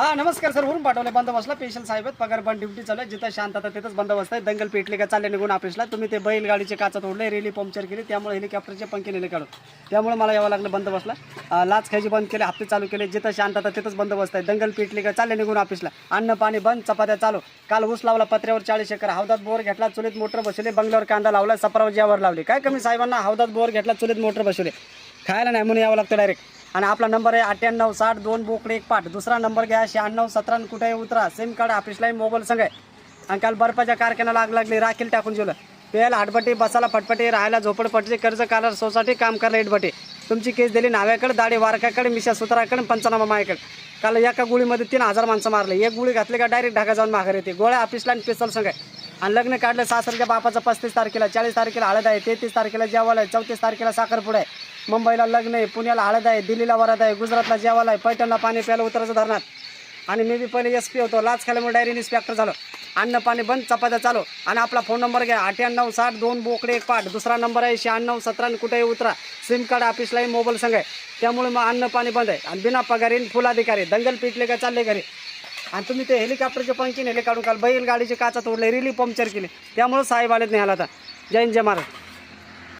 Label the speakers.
Speaker 1: हा नमस्कार सर. वरून पाठवले बंदोबस्तला. पेशल साहेब आहेत. पगार पण ड्युटी चालू आहे. जिथं शांतता तिथंच बंदोबस्त आहे. दंगल पेटले का चालले निघून ऑफिसला. तुम्ही ते बैलगाडीचे काचा तोडले रेली पंक्चर केली. त्यामुळे हेलिकॉप्टरचे पंखे नेले काढून. त्यामुळे मला यावं लागलं बंदोबस्तला. लाच खायची बंद केले हप्ते चालू केले. जिथं शांतता तिथंच बंदोबस्त आहे. दंगल पेटले का चालले निघून ऑफिसला. अन्न पाणी बंद चपात्या चालू. काल ऊस लावला पत्र्यावर चाळीस एकर. हौदात बोर घेतला चुलीत मोटर बसवले. बंगल्यावर कांदा लावला सपरावर जेवर लावले. काय कमी साहेबांना हौदात बोर घेतला चुलीत मोटर बसवले. खायला नाही म्हणून यावं लागतं डायरेक्ट आणि आपला नंबर आहे अठ्ठ्याण्णव साठ दोन बोकडे एक पाठ. दुसरा नंबर घ्या शहाण्णव सतरा कुठे उतरा. सिम कार्ड ऑफिसला मोबाईल संघ आहे. आणि काल बर्फाच्या कारखान्याला आग लागली. राखील टाकून जेवलं प्यायला हाटपट्टी बसायला फटफटी राहायला झोपडपट्टी कर्ज कालर सोसायटी काम करायला इटबटे तुमची केस दिली नाव्याकडे दाढी वारकाकडे मिशा सुताराकडे पंचनामा मायाकडे. काल एका गुळीमध्ये तीन हजार माणसं मारले. एक गुळी घातली का डायरेक्ट ढाका जाऊन माघार येते. गोळ्या ऑफिसला आणि पिस्तल संघ आहे. आणि लग्न काढलं सासरच्या बापाचं पस्तीस तारखेला चाळीस तारखेला हळद आहे तेहतीस तारखेला जेवायला आहे चौतीस तारखेला साखरपुडा आहे. मुंबईला लग्न आहे पुण्याला हळद आहे दिल्लीला वरात आहे गुजरातला जेवायला आहे पैठणला पाणी प्यायला उतरायचं धरणात. आणि मी बी पहिले एस पी होतो लाच खाल्यामुळे डायरी इन्स्पेक्टर झालो. अन्न पाणी बंद चपात्या चालू. आणि आपला फोन नंबर घ्या अठ्ठ्याण्णव साठ दोन बोकडे एक पाठ. दुसरा नंबर आहे शहाण्णव सतरा कुठेही उतरा. सिम कार्ड ऑफिसलाही मोबाईल संघ आहे. त्यामुळे मग अन्न पाणी बंद आहे. आणि बिना पगारी फुल अधिकारी दंगल पिटले का चालले घरी. आणि तुम्ही ते हेलिकॉप्टरचे पंखी नेले काढून काल बैल गाडीचे काचा तोडले रिली पंक्चर केले. त्यामुळे साहेब आलेत नाही आला आता जय हिंद जय महाराज